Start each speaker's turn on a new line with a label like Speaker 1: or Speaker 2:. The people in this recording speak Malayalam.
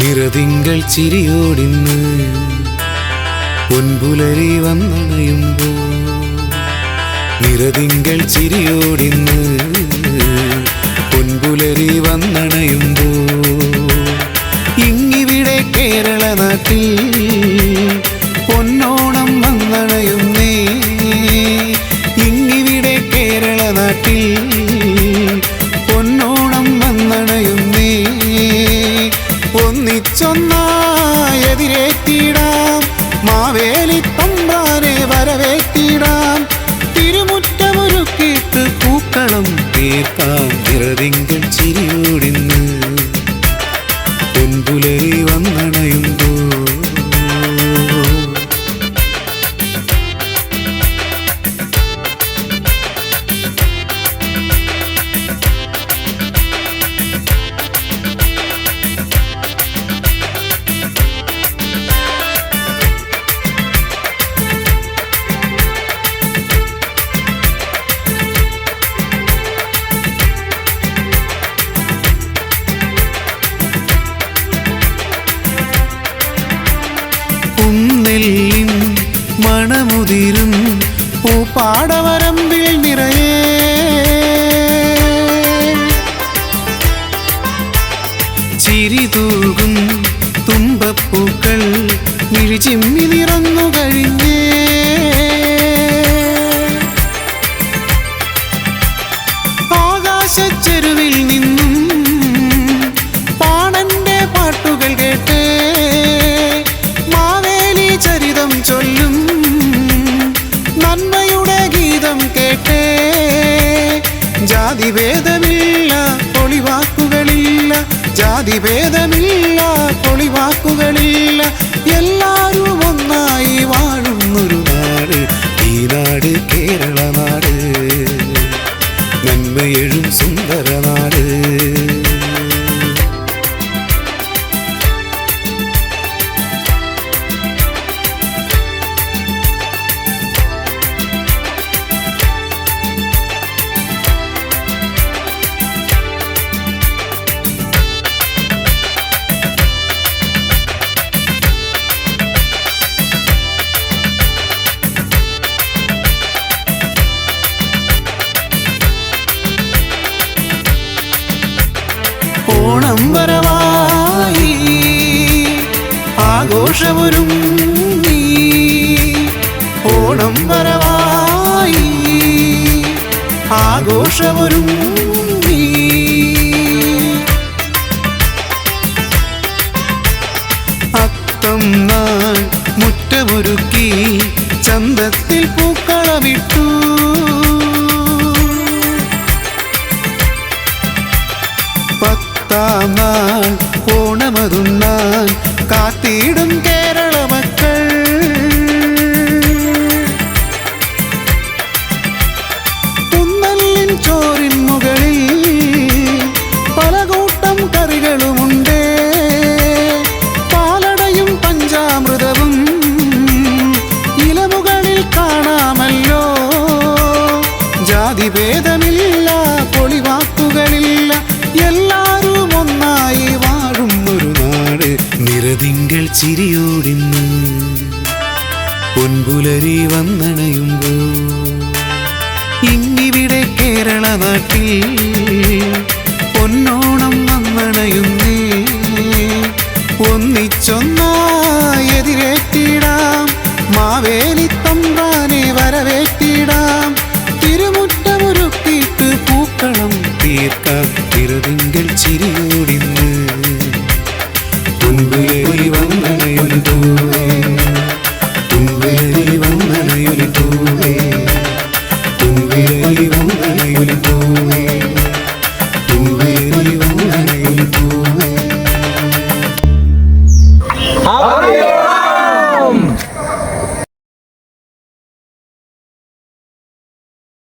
Speaker 1: നിറതിങ്കൾ ചിരിയോടിന്ന് പൊൻപുലരി വന്നണയുമ്പോ നിറതിങ്കൾ ചിരിയോടിന്ന് പൊൻപുലരി വന്നണയുമ്പോ ഇങ്ങിവിടെ കേരള നാട്ടിൽ പൊന്നോണം വന്നണയുന്നേ. ഇങ്ങിവിടെ കേരള നാട്ടിൽ തമ്പ്രാനെ വരവേറ്റിടാം. തിരുമുറ്റമൊരുക്കിയിട്ട് പൂക്കളം തീർക്കാം തിറതിങ്കൾ മണമുതിരും. പൂപ്പാടവരമ്പിൽ നിറയെ. ചിരി തൂകും തുമ്പപ്പൂക്കൾ മിഴിച്ചിമ്മി ജാതിഭേദമില്ല പൊളിവാക്കുകളില്ല. ജാതിഭേദമില്ല പൊളിവാക്കുകളില്ല. എല്ലാരും ഒന്നായി വാഴുന്നൊരു നാട്. ഈ നാട് കേരള നാട് ആഘോഷമൊരും നീ ഓണം വരവായി. ആഘോഷമൊരും നീ അത്തം നാൾ മുറ്റമൊരുക്കി ചന്തത്തിൽ പൂക്കളമിട്ടു. ജാതിഭേദമില്ല പൊളിവാക്കുകളില്ല. എല്ലാരും ഒന്നായി വാഴുന്നൊരു നാട് നിരതിങ്കൾ ചിരിയോടിന്ന്. പൊൻപുലരി വന്നണയുമ്പോ ഇന്നിവിടെ കേരള നാട്ടിൽ പൊന്നോണം വന്നണയുന്നേ. ഒന്നിച്ചൊന്നായെതിരേറ്റിടാം മാവേലി